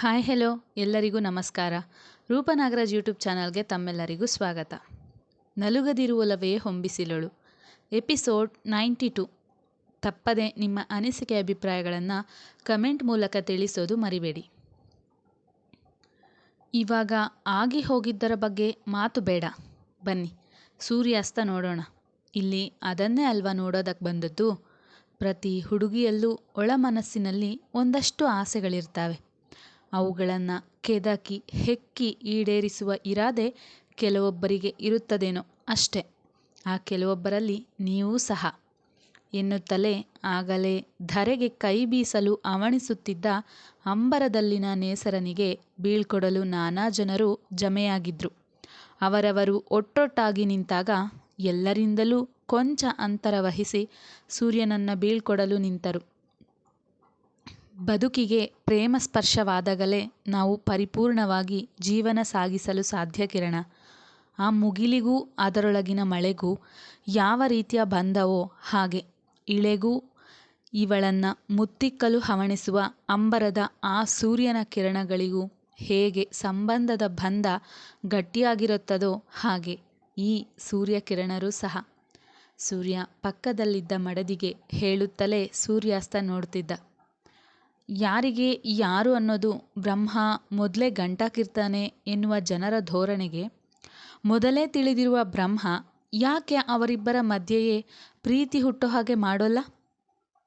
Hi hello ಎಲ್ಲರಿಗೂ ನಮಸ್ಕಾರ. ರೂಪನಾಗರಾಜ್ YouTube ಚಾನಲ್ಗೆ ತಮ್ಮೆಲ್ಲರಿಗೂ ಸ್ವಾಗತ. ನಲುಗದಿರುವಲವೇ ಹೊಂಬಿಸಿಲಳು. Episode ninety two. ತಪ್ಪದೆ ನಿಮ್ಮ ಅನಿಸಿಕೆ ಅಭಿಪ್ರಾಯಗಳನ್ನು ಕಮೆಂಟ್ ಮೂಲಕ ತಿಳಿಸೋದು ಮರಿಬೇಡಿ. ಇವಾಗ ಆಗಿ ಹೋಗಿದ್ದರ ಬಗ್ಗೆ ಮಾತು ಬೇಡ. ಬನ್ನಿ. ಸೂರ್ಯಾಸ್ತ ನೋಡೋಣ. ಇಲ್ಲಿ ಅದನ್ನೇ ಅಲ್ವಾ ನೋಡೋದಕ್ಕೆ ಬಂದದ್ದು? ಪ್ರತಿ ಹುಡುಗಿಯಲ್ಲೂ ಒಳ ಮನಸ್ಸಿನಲ್ಲಿ ಒಂದಷ್ಟು ಆಸೆಗಳಿರ್ತವೆ. ಅವುಗಳನ್ನು ಕೆದಕಿ, ಹೆಕ್ಕಿ ಈಡೇರಿಸುವ ಇರಾದೆ ಕೆಲವೊಬ್ಬರಿಗೆ ಇರುತ್ತದೇನೋ ಅಷ್ಟೆ. ಆ ಕೆಲವೊಬ್ಬರಲ್ಲಿ ನೀವೂ ಸಹ. ಎನ್ನುತ್ತಲೇ ಆಗಲೇ ಧರೆಗೆ ಕೈ ಬೀಸಲು ಅವಣಿಸುತ್ತಿದ್ದ ಅಂಬರದಲ್ಲಿನ ನೇಸರನಿಗೆ ಬೀಳ್ಕೊಡಲು ನಾನಾ ಜನರು ಜಮೆಯಾಗಿದ್ರು. ಅವರವರು ಒಟ್ಟೊಟ್ಟಾಗಿ ನಿಂತಾಗ ಎಲ್ಲರಿಂದಲೂ ಕೊಂಚ ಅಂತರ ವಹಿಸಿ ಸೂರ್ಯನನ್ನ ಬೀಳ್ಕೊಡಲು ನಿಂತರು. ಬದುಕಿಗೆ ಪ್ರೇಮ ಸ್ಪರ್ಶವಾದಾಗಲೇ ನಾವು ಪರಿಪೂರ್ಣವಾಗಿ ಜೀವನ ಸಾಗಿಸಲು ಸಾಧ್ಯ ಕಿರಣ. ಆ ಮುಗಿಲಿಗೂ ಅದರೊಳಗಿನ ಮಳೆಗೂ ಯಾವ ರೀತಿಯ ಬಂಧವೋ ಹಾಗೆ ಇಳೆಗೂ ಇವಳನ್ನು ಮುತ್ತಿಕ್ಕಲು ಹವಣಿಸುವ ಅಂಬರದ ಆ ಸೂರ್ಯನ ಕಿರಣಗಳಿಗೂ ಹೇಗೆ ಸಂಬಂಧದ ಬಂಧ ಗಟ್ಟಿಯಾಗಿರುತ್ತದೋ ಹಾಗೆ ಈ ಸೂರ್ಯ ಕಿರಣರು ಸಹ. ಸೂರ್ಯ ಪಕ್ಕದಲ್ಲಿದ್ದ ಮಡದಿಗೆ ಹೇಳುತ್ತಲೇ ಸೂರ್ಯಾಸ್ತ ನೋಡ್ತಿದ್ದ. ಯಾರಿಗೆ ಯಾರು ಅನ್ನೋದು ಬ್ರಹ್ಮ ಮೊದಲೇ ಗಂಟಾಕಿರ್ತಾನೆ ಎನ್ನುವ ಜನರ ಧೋರಣೆಗೆ ಮೊದಲೇ ತಿಳಿದಿರುವ ಬ್ರಹ್ಮ ಯಾಕೆ ಅವರಿಬ್ಬರ ಮಧ್ಯೆಯೇ ಪ್ರೀತಿ ಹುಟ್ಟೋ ಹಾಗೆ ಮಾಡೋಲ್ಲ?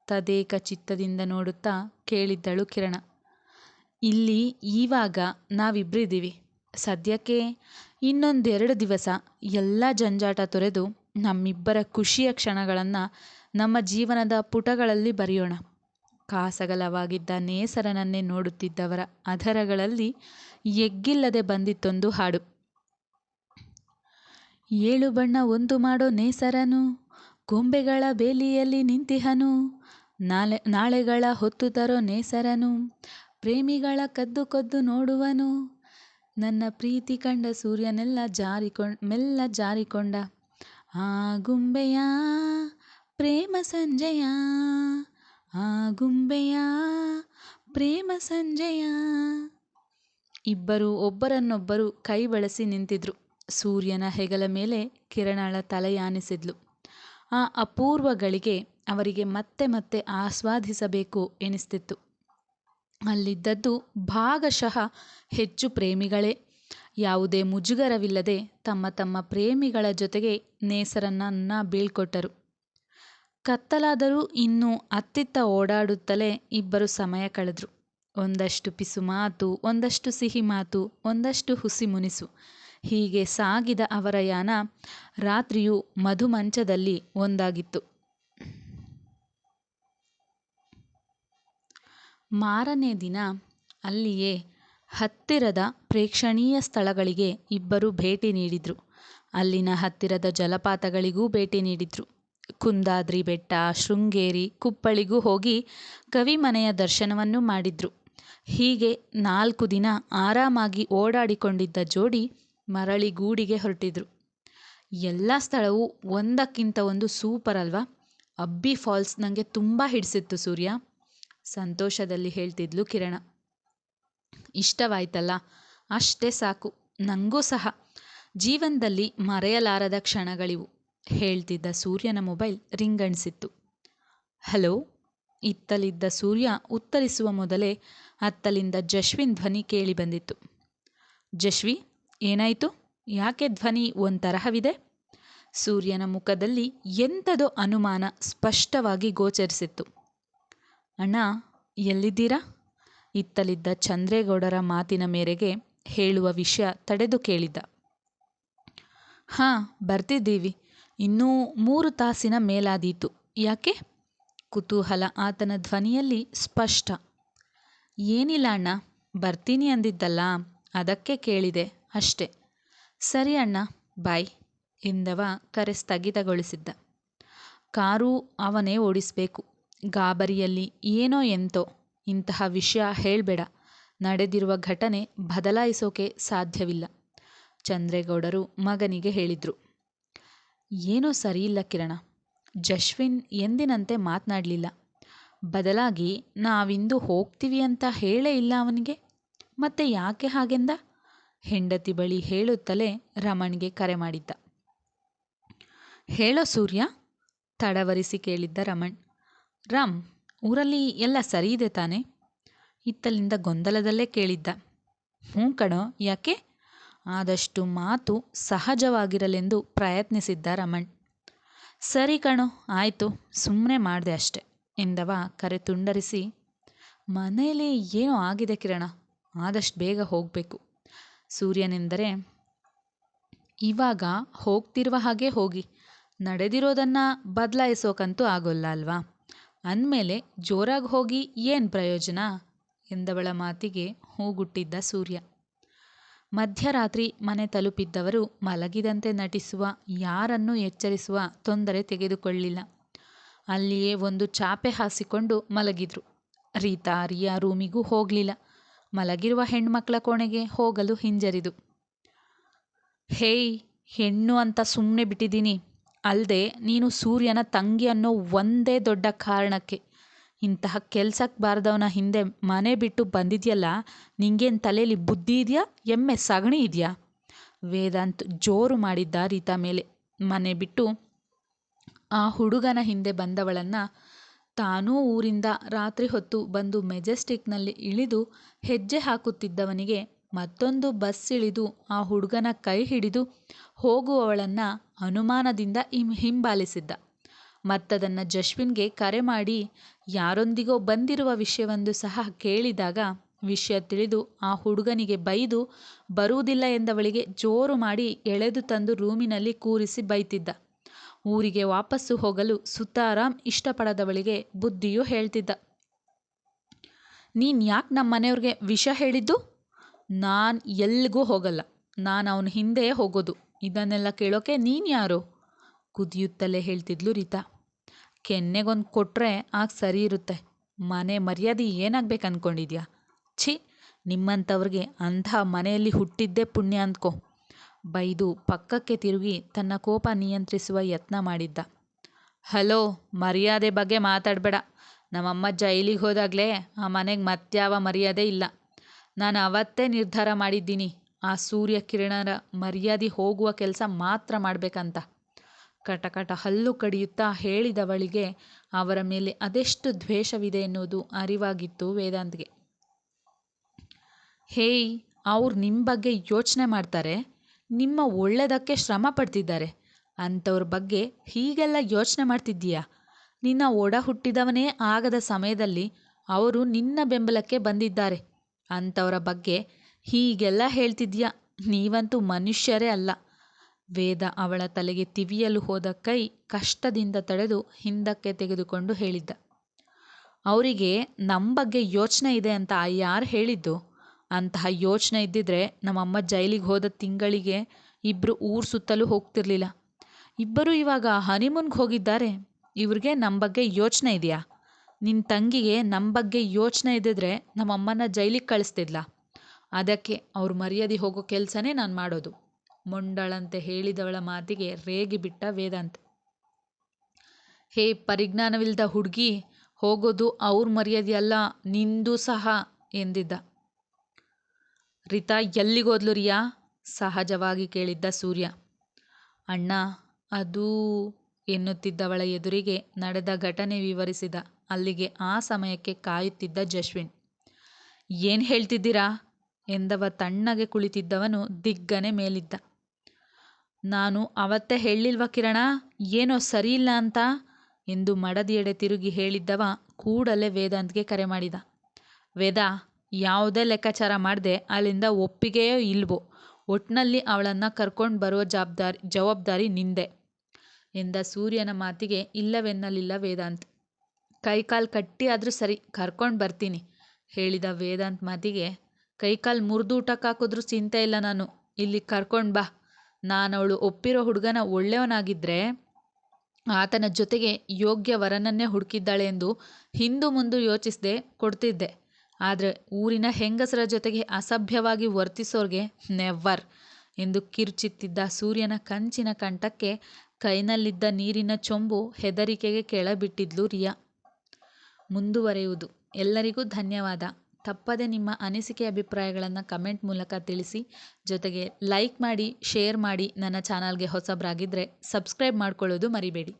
ತದೇಕ ಚಿತ್ತದಿಂದ ನೋಡುತ್ತಾ ಕೇಳಿದ್ದಳು ಕಿರಣ. ಇಲ್ಲಿ ಈವಾಗ ನಾವಿಬ್ಬರಿದ್ದೀವಿ ಸದ್ಯಕ್ಕೆ ಇನ್ನೊಂದೆರಡು ದಿವಸ ಎಲ್ಲ ಜಂಜಾಟ ತೊರೆದು ನಮ್ಮಿಬ್ಬರ ಖುಷಿಯ ಕ್ಷಣಗಳನ್ನು ನಮ್ಮ ಜೀವನದ ಪುಟಗಳಲ್ಲಿ ಬರೆಯೋಣ. ಕಾಸಗಲವಾಗಿದ್ದ ನೇಸರನನ್ನೇ ನೋಡುತ್ತಿದ್ದವರ ಅಧರಗಳಲ್ಲಿ ಎಗ್ಗಿಲ್ಲದೆ ಬಂದಿತ್ತೊಂದು ಹಾಡು. ಏಳು ಬಣ್ಣ ಒಂದು ಮಾಡೋ ನೇಸರನು, ಗೊಂಬೆಗಳ ಬೇಲಿಯಲ್ಲಿ ನಿಂತಿಹನು ನಾಳೆ ನಾಳೆಗಳ ಹೊತ್ತು ತರೋ ನೇಸರನು, ಪ್ರೇಮಿಗಳ ಕದ್ದು ಕದ್ದು ನೋಡುವನು, ನನ್ನ ಪ್ರೀತಿ ಕಂಡ ಸೂರ್ಯನೆಲ್ಲ ಜಾರಿಕೊಂಡ ಮೆಲ್ಲ ಜಾರಿಕೊಂಡ, ಆ ಗುಂಬೆಯ, ಪ್ರೇಮ ಸಂಜೆಯ ಆ ಗುಂಬೆಯ, ಪ್ರೇಮ ಸಂಜೆಯ? ಇಬ್ಬರು ಒಬ್ಬರನ್ನೊಬ್ಬರು ಕೈ ಬಳಸಿ ನಿಂತಿದ್ರು. ಸೂರ್ಯನ ಹೆಗಲ ಮೇಲೆ ಕಿರಣಳ ತಲೆಯಾನಿಸಿದ್ಲು ಆ ಅಪೂರ್ವ ಗಳಿಗೆ ಅವರಿಗೆ ಮತ್ತೆ ಮತ್ತೆ ಆಸ್ವಾದಿಸಬೇಕು ಎನಿಸ್ತಿತ್ತು. ಅಲ್ಲಿದ್ದದ್ದು ಭಾಗಶಃ ಹೆಚ್ಚು ಪ್ರೇಮಿಗಳೇ. ಯಾವುದೇ ಮುಜುಗರವಿಲ್ಲದೆ ತಮ್ಮ ತಮ್ಮ ಪ್ರೇಮಿಗಳ ಜೊತೆಗೆ ನೇಸರನ್ನ ಬೀಳ್ಕೊಟ್ಟರು. ಕತ್ತಲಾದರೂ ಇನ್ನೂ ಅತ್ತಿತ್ತ ಓಡಾಡುತ್ತಲೇ ಇಬ್ಬರು ಸಮಯ ಕಳೆದ್ರು. ಒಂದಷ್ಟು ಪಿಸು ಮಾತು, ಒಂದಷ್ಟು ಸಿಹಿ ಮಾತು, ಒಂದಷ್ಟು ಹುಸಿ ಮುನಿಸು. ಹೀಗೆ ಸಾಗಿದ ಅವರ ಯಾನ ರಾತ್ರಿಯು ಮಧುಮಂಚದಲ್ಲಿ ಒಂದಾಗಿತ್ತು. ಮಾರನೇ ದಿನ ಅಲ್ಲಿಯೇ ಹತ್ತಿರದ ಪ್ರೇಕ್ಷಣೀಯ ಸ್ಥಳಗಳಿಗೆ ಇಬ್ಬರು ಭೇಟಿ ನೀಡಿದ್ರು. ಅಲ್ಲಿನ ಹತ್ತಿರದ ಜಲಪಾತಗಳಿಗೂ ಭೇಟಿ ನೀಡಿದ್ರು. ಕುಂದಾದ್ರಿ ಬೆಟ್ಟ, ಶೃಂಗೇರಿ ಕುಪ್ಪಳಿಗೂ ಹೋಗಿ ಕವಿಮನೆಯ ದರ್ಶನವನ್ನು ಮಾಡಿದ್ರು. ಹೀಗೆ ನಾಲ್ಕು ದಿನ ಆರಾಮಾಗಿ ಓಡಾಡಿಕೊಂಡಿದ್ದ ಜೋಡಿ ಮರಳಿ ಗೂಡಿಗೆ ಹೊರಟಿದ್ರು. ಎಲ್ಲ ಸ್ಥಳವೂ ಒಂದಕ್ಕಿಂತ ಒಂದು ಸೂಪರ್ ಅಲ್ವಾ? ಅಬ್ಬಿ ಫಾಲ್ಸ್ ನನಗೆ ತುಂಬ ಹಿಡಿಸಿತ್ತು ಸೂರ್ಯ. ಸಂತೋಷದಲ್ಲಿ ಹೇಳ್ತಿದ್ಲು ಕಿರಣ. ಇಷ್ಟವಾಯ್ತಲ್ಲ? ಅಷ್ಟೇ ಸಾಕು. ನನಗೂ ಸಹ. ಜೀವನದಲ್ಲಿ ಮರೆಯಲಾರದ ಕ್ಷಣಗಳಿವು. ಹೇಳ್ತಿದ್ದ ಸೂರ್ಯನ ಮೊಬೈಲ್ ರಿಂಗಣಿಸಿತ್ತು. ಹಲೋ, ಇತ್ತಲಿದ್ದ ಸೂರ್ಯ ಉತ್ತರಿಸುವ ಮೊದಲೇ ಅತ್ತಲಿಂದ ಜಶ್ವಿನ್ ಧ್ವನಿ ಕೇಳಿ ಬಂದಿತ್ತು. ಜಶ್ವಿ, ಏನಾಯಿತು? ಯಾಕೆ ಧ್ವನಿ ಒಂತರಹವಿದೆ ಸೂರ್ಯನ ಮುಖದಲ್ಲಿ ಎಂಥದೋ ಅನುಮಾನ ಸ್ಪಷ್ಟವಾಗಿ ಗೋಚರಿಸಿತ್ತು. ಅಣ್ಣ, ಎಲ್ಲಿದ್ದೀರಾ? ಇತ್ತಲಿದ್ದ ಚಂದ್ರೇಗೌಡರ ಮಾತಿನ ಮೇರೆಗೆ ಹೇಳುವ ವಿಷಯ ತಡೆದು ಕೇಳಿದ್ದ. ಹಾಂ, ಬರ್ತಿದ್ದೀವಿ. ಇನ್ನೂ ಮೂರು ತಾಸಿನ ಮೇಲಾದೀತು. ಯಾಕೆ? ಕುತೂಹಲ ಆತನ ಧ್ವನಿಯಲ್ಲಿ ಸ್ಪಷ್ಟ. ಏನಿಲ್ಲ ಅಣ್ಣ, ಬರ್ತೀನಿ ಅಂದಿದ್ದಲ್ಲ, ಅದಕ್ಕೆ ಕೇಳಿದೆ ಅಷ್ಟೆ. ಸರಿ ಅಣ್ಣ, ಬಾಯ್ ಎಂದವ ಕರೆ ಸ್ಥಗಿತಗೊಳಿಸಿದ್ದ. ಕಾರು ಅವನೇ ಓಡಿಸಬೇಕು. ಗಾಬರಿಯಲ್ಲಿ ಏನೋ ಎಂತೋ, ಇಂತಹ ವಿಷಯ ಹೇಳಬೇಡ. ನಡೆದಿರುವ ಘಟನೆ ಬದಲಾಯಿಸೋಕೆ ಸಾಧ್ಯವಿಲ್ಲ. ಚಂದ್ರೇಗೌಡರು ಮಗನಿಗೆ ಹೇಳಿದರು. ಏನೋ ಸರಿಯಿಲ್ಲ ಕಿರಣ. ಜಶ್ವಿನ್ ಎಂದಿನಂತೆ ಮಾತನಾಡಲಿಲ್ಲ. ಬದಲಾಗಿ ನಾವಿಂದು ಹೋಗ್ತೀವಿ ಅಂತ ಹೇಳೇ ಇಲ್ಲ ಅವನಿಗೆ. ಮತ್ತೆ ಯಾಕೆ ಹಾಗೆಂದ? ಹೆಂಡತಿ ಬಳಿ ಹೇಳುತ್ತಲೇ ರಮಣ್ಗೆ ಕರೆ ಮಾಡಿದ್ದ. ಹೇಳೋ ಸೂರ್ಯ? ತಡವರಿಸಿ ಕೇಳಿದ್ದ ರಮಣ್. ರಾಮ್, ಊರಲ್ಲಿ ಎಲ್ಲ ಸರಿ ಇದೆ ತಾನೆ? ಇತ್ತಲಿಂದ ಗೊಂದಲದಲ್ಲೇ ಕೇಳಿದ್ದ. ಹ್ಞೂ ಕಣೋ, ಯಾಕೆ? ಆದಷ್ಟು ಮಾತು ಸಹಜವಾಗಿರಲೆಂದು ಪ್ರಯತ್ನಿಸಿದ್ದ ರಮಣ್. ಸರಿ ಕಣೋ, ಆಯಿತು ಸುಮ್ಮನೆ ಮಾಡಿದೆ ಅಷ್ಟೆ, ಎಂದವ ಕರೆ ತುಂಡರಿಸಿ. ಮನೆಯಲ್ಲಿ ಏನೋ ಆಗಿದೆ ಕಿರಣ, ಆದಷ್ಟು ಬೇಗ ಹೋಗಬೇಕು. ಸೂರ್ಯನೆಂದರೆ, ಇವಾಗ ಹೋಗ್ತಿರುವ ಹಾಗೆ ಹೋಗಿ, ನಡೆದಿರೋದನ್ನು ಬದಲಾಯಿಸೋಕಂತೂ ಆಗೋಲ್ಲ ಅಲ್ವಾ? ಅಂದಮೇಲೆ ಜೋರಾಗಿ ಹೋಗಿ ಏನು ಪ್ರಯೋಜನ? ಎಂದವಳ ಮಾತಿಗೆ ಹೂಗುಟ್ಟಿದ್ದ ಸೂರ್ಯ. ಮಧ್ಯರಾತ್ರಿ ಮನೆ ತಲುಪಿದ್ದವರು ಮಲಗಿದಂತೆ ನಟಿಸುವ, ಯಾರನ್ನೂ ಎಚ್ಚರಿಸುವ ತೊಂದರೆ ತೆಗೆದುಕೊಳ್ಳಿಲ್ಲ. ಅಲ್ಲಿಯೇ ಒಂದು ಚಾಪೆ ಹಾಸಿಕೊಂಡು ಮಲಗಿದ್ರು. ರೀತಾ ರಿಯಾ ರೂಮಿಗೂ ಹೋಗಲಿಲ್ಲ. ಮಲಗಿರುವ ಹೆಣ್ಮಕ್ಳ ಕೋಣೆಗೆ ಹೋಗಲು ಹಿಂಜರಿದು. ಹೇಯ್, ಹೆಣ್ಣು ಅಂತ ಸುಮ್ಮನೆ ಬಿಟ್ಟಿದ್ದೀನಿ. ಅಲ್ಲದೆ ನೀನು ಸೂರ್ಯನ ತಂಗಿ ಅನ್ನೋ ಒಂದೇ ದೊಡ್ಡ ಕಾರಣಕ್ಕೆ. ಇಂತಹ ಕೆಲ್ಸಕ್ಕೆ ಬಾರ್ದವನ ಹಿಂದೆ ಮನೆ ಬಿಟ್ಟು ಬಂದಿದ್ಯಲ್ಲ, ನಿಂಗೇನು ತಲೆಯಲ್ಲಿ ಬುದ್ಧಿ ಇದೆಯಾ, ಎಮ್ಮೆ ಸಗಣಿ ಇದೆಯಾ? ವೇದಾಂತ್ ಜೋರು ಮಾಡಿದ್ದ ರೀತಾ ಮೇಲೆ. ಮನೆ ಬಿಟ್ಟು ಆ ಹುಡುಗನ ಹಿಂದೆ ಬಂದವಳನ್ನು ತಾನೂ ಊರಿಂದ ರಾತ್ರಿ ಹೊತ್ತು ಬಂದು ಮೆಜೆಸ್ಟಿಕ್ನಲ್ಲಿ ಇಳಿದು ಹೆಜ್ಜೆ ಹಾಕುತ್ತಿದ್ದವನಿಗೆ ಮತ್ತೊಂದು ಬಸ್ ಇಳಿದು ಆ ಹುಡುಗನ ಕೈ ಹಿಡಿದು ಹೋಗುವವಳನ್ನು ಅನುಮಾನದಿಂದ ಹಿಂ, ಹಿಂಬಾಲಿಸಿದ್ದ. ಮತ್ತದನ್ನು ಜಶ್ವಿನ್ಗೆ ಕರೆ ಮಾಡಿ ಯಾರೊಂದಿಗೋ ಬಂದಿರುವ ವಿಷಯವೆಂದು ಸಹ ಕೇಳಿದಾಗ ವಿಷಯ ತಿಳಿದು ಆ ಹುಡುಗನಿಗೆ ಬೈದು ಬರುವುದಿಲ್ಲ ಎಂದವಳಿಗೆ ಜೋರು ಮಾಡಿ ಎಳೆದು ತಂದು ರೂಮಿನಲ್ಲಿ ಕೂರಿಸಿ ಬೈತಿದ್ದ. ಊರಿಗೆ ವಾಪಸ್ಸು ಹೋಗಲು ಸುತಾರಾಮ್ ಇಷ್ಟಪಡದವಳಿಗೆ ಬುದ್ಧಿಯೂ ಹೇಳ್ತಿದ್ದ. ನೀನು ಯಾಕೆ ನಮ್ಮ ಮನೆಯವ್ರಿಗೆ ವಿಷ ಹೇಳಿದ್ದು? ನಾನು ಎಲ್ಲಿಗೂ ಹೋಗಲ್ಲ. ನಾನು ಅವನ ಹಿಂದೆ ಹೋಗೋದು. ಇದನ್ನೆಲ್ಲ ಕೇಳೋಕೆ ನೀನು ಯಾರು? ಕುದಿಯುತ್ತಲೇ ಹೇಳ್ತಿದ್ಲು ರೀತಾ. ಕೆನ್ನೆಗೊಂದು ಕೊಟ್ಟರೆ ಆಗ ಸರಿ ಇರುತ್ತೆ. ಮನೆ ಮರ್ಯಾದೆ ಏನಾಗ್ಬೇಕು ಅಂದ್ಕೊಂಡಿದ್ಯಾ ಛೀ, ನಿಮ್ಮಂಥವ್ರಿಗೆ ಅಂಥ ಮನೆಯಲ್ಲಿ ಹುಟ್ಟಿದ್ದೇ ಪುಣ್ಯ ಅಂದ್ಕೊ. ಬೈದು ಪಕ್ಕಕ್ಕೆ ತಿರುಗಿ ತನ್ನ ಕೋಪ ನಿಯಂತ್ರಿಸುವ ಯತ್ನ ಮಾಡಿದ್ದ. ಹಲೋ, ಮರ್ಯಾದೆ ಬಗ್ಗೆ ಮಾತಾಡಬೇಡ. ನಮ್ಮಮ್ಮ ಜೈಲಿಗೆ ಹೋದಾಗಲೇ ಆ ಮನೆಗೆ ಮತ್ಯಾವ ಮರ್ಯಾದೆ ಇಲ್ಲ. ನಾನು ಅವತ್ತೇ ನಿರ್ಧಾರ ಮಾಡಿದ್ದೀನಿ. ಆ ಸೂರ್ಯ ಕಿರಣರ ಮರ್ಯಾದೆ ಹೋಗುವ ಕೆಲಸ ಮಾತ್ರ ಮಾಡಬೇಕಂತ. ಕಟಕಟ ಹಲ್ಲು ಕಡಿಯುತ್ತಾ ಹೇಳಿದವಳಿಗೆ ಅವರ ಮೇಲೆ ಅದೆಷ್ಟು ದ್ವೇಷವಿದೆ ಎನ್ನುವುದು ಅರಿವಾಗಿತ್ತು ವೇದಾಂತ್ಗೆ. ಹೇಯ್, ಅವ್ರು ನಿಮ್ಮ ಬಗ್ಗೆ ಯೋಚನೆ ಮಾಡ್ತಾರೆ, ನಿಮ್ಮ ಒಳ್ಳೆಯದಕ್ಕೆ ಶ್ರಮ ಪಡ್ತಿದ್ದಾರೆ, ಅಂಥವ್ರ ಬಗ್ಗೆ ಹೀಗೆಲ್ಲ ಯೋಚನೆ ಮಾಡ್ತಿದ್ದೀಯಾ? ನಿನ್ನ ಒಡ ಹುಟ್ಟಿದವನೇ ಆಗದ ಸಮಯದಲ್ಲಿ ಅವರು ನಿನ್ನ ಬೆಂಬಲಕ್ಕೆ ಬಂದಿದ್ದಾರೆ, ಅಂಥವರ ಬಗ್ಗೆ ಹೀಗೆಲ್ಲ ಹೇಳ್ತಿದ್ಯಾ ನೀವಂತೂ ಮನುಷ್ಯರೇ ಅಲ್ಲ ವೇದ ಅವಳ ತಲೆಗೆ ತಿವಿಯಲು ಹೋದ ಕೈ ಕಷ್ಟದಿಂದ ತಡೆದು ಹಿಂದಕ್ಕೆ ತೆಗೆದುಕೊಂಡು ಹೇಳಿದ್ದ. ಅವರಿಗೆ ನಮ್ಮ ಬಗ್ಗೆ ಯೋಚನೆ ಇದೆ ಅಂತ ಯಾರು ಹೇಳಿದ್ದು. ಅಂತಹ ಯೋಚನೆ ಇದ್ದಿದ್ರೆ ನಮ್ಮಮ್ಮ ಜೈಲಿಗೆ ಹೋದ ತಿಂಗಳಿಗೆ ಇಬ್ಬರು ಊರು ಸುತ್ತಲೂ ಹೋಗ್ತಿರ್ಲಿಲ್ಲ. ಇಬ್ಬರು ಇವಾಗ ಹನಿಮೂನ್ಗೆ ಹೋಗಿದ್ದಾರೆ. ಇವ್ರಿಗೆ ನಮ್ಮ ಬಗ್ಗೆ ಯೋಚನೆ ಇದೆಯಾ? ನಿನ್ನ ತಂಗಿಗೆ ನಮ್ಮ ಬಗ್ಗೆ ಯೋಚನೆ ಇದ್ದಿದ್ರೆ ನಮ್ಮಮ್ಮನ ಜೈಲಿಗೆ ಕಳಿಸ್ತಿದ್ಲ? ಅದಕ್ಕೆ ಅವ್ರ ಮರ್ಯಾದೆ ಹೋಗೋ ಕೆಲಸನೇ ನಾನು ಮಾಡೋದು. ಮೊಂಡಳಂತೆ ಹೇಳಿದವಳ ಮಾತಿಗೆ ರೇಗಿ ಬಿಟ್ಟ ವೇದಾಂತ್. ಹೇ ಪರಿಜ್ಞಾನವಿಲ್ಲದ ಹುಡುಗಿ, ಹೋಗೋದು ಅವ್ರ ಮರ್ಯಾದೆ ಅಲ್ಲ, ನಿಂದು ಸಹ ಎಂದಿದ್ದ. ರಿತಾ ಎಲ್ಲಿಗೋದ್ಲು ರಿಯಾ? ಸಹಜವಾಗಿ ಕೇಳಿದ್ದ ಸೂರ್ಯ. ಅಣ್ಣ, ಅದು ಎನ್ನುತ್ತಿದ್ದವಳ ಎದುರಿಗೆ ನಡೆದ ಘಟನೆ ವಿವರಿಸಿದ. ಅಲ್ಲಿಗೆ ಆ ಸಮಯಕ್ಕೆ ಕಾಯುತ್ತಿದ್ದ ಜಶ್ವಿನ್. ಏನು ಹೇಳ್ತಿದ್ದೀರಾ? ಎಂದವ ತಣ್ಣಗೆ ಕುಳಿತಿದ್ದವನು ದಿಗ್ಗನೆ ಮೇಲಿದ್ದ. ನಾನು ಅವತ್ತೇ ಹೇಳಿಲ್ವ ಕಿರಣ? ಏನೋ ಸರಿಯಿಲ್ಲ ಅಂತ? ಎಂದು ಮಡದಿಯೆಡೆ ತಿರುಗಿ ಹೇಳಿದ್ದವ ಕೂಡಲೇ ವೇದಾಂತ್ಗೆ ಕರೆ ಮಾಡಿದ. ವೇದ, ಯಾವುದೇ ಲೆಕ್ಕಾಚಾರ ಮಾಡದೆ ಅಲ್ಲಿಂದ ಒಪ್ಪಿಗೆಯೋ ಇಲ್ವೋ? ಒಟ್ಟಿನಲ್ಲಿ ಅವಳನ್ನು ಕರ್ಕೊಂಡು ಬರುವ ಜವಾಬ್ದಾರಿ ಜವಾಬ್ದಾರಿ ನಿಂದೆ ಎಂದ ಸೂರ್ಯನ ಮಾತಿಗೆ ಇಲ್ಲವೆನ್ನಲಿಲ್ಲ ವೇದಾಂತ್. ಕೈಕಾಲು ಕಟ್ಟಿ ಆದರೂ ಸರಿ, ಕರ್ಕೊಂಡು ಬರ್ತೀನಿ ಹೇಳಿದ ವೇದಾಂತ್ ಮಾತಿಗೆ. ಕೈಕಾಲು ಮುರಿದು ಊಟಕ್ಕೆ ಹಾಕಿದ್ರೂ ಚಿಂತೆ ಇಲ್ಲ ನಾನು. ಇಲ್ಲಿ ಕರ್ಕೊಂಡು ಬಾ. ನಾನವಳು ಒಪ್ಪಿರೋ ಹುಡುಗನ ಒಳ್ಳೆಯವನಾಗಿದ್ದರೆ ಆತನ ಜೊತೆಗೆ ಯೋಗ್ಯ ವರನನ್ನೇ ಹುಡುಕಿದ್ದಾಳೆ ಎಂದು ಹಿಂದು ಮುಂದು ಯೋಚಿಸದೆ ಕೊಡ್ತಿದ್ದೆ. ಆದರೆ ಊರಿನ ಹೆಂಗಸರ ಜೊತೆಗೆ ಅಸಭ್ಯವಾಗಿ ವರ್ತಿಸೋರ್ಗೆ ನೆವರ್ ಎಂದು ಕಿರುಚಿತ್ತಿದ್ದ ಸೂರ್ಯನ ಕಂಚಿನ ಕಂಠಕ್ಕೆ ಕೈನಲ್ಲಿದ್ದ ನೀರಿನ ಚೊಂಬು ಹೆದರಿಕೆಗೆ ಕೆಳಬಿಟ್ಟಿದ್ಲು ರಿಯಾ. ಮುಂದುವರೆಯುವುದು. ಎಲ್ಲರಿಗೂ ಧನ್ಯವಾದ. ತಪ್ಪದೆ ನಿಮ್ಮ ಅನಿಸಿಕೆ ಅಭಿಪ್ರಾಯಗಳನ್ನು ಕಮೆಂಟ್ ಮೂಲಕ ತಿಳಿಸಿ. ಜೊತೆಗೆ ಲೈಕ್ ಮಾಡಿ ಶೇರ್ ಮಾಡಿ ನನ್ನ ಚಾನಲ್ಗೆ ಹೊಸಬರಾಗಿದ್ದರೆ ಸಬ್ಸ್ಕ್ರೈಬ್ ಮಾಡ್ಕೊಳ್ಳೋದು ಮರಿಬೇಡಿ.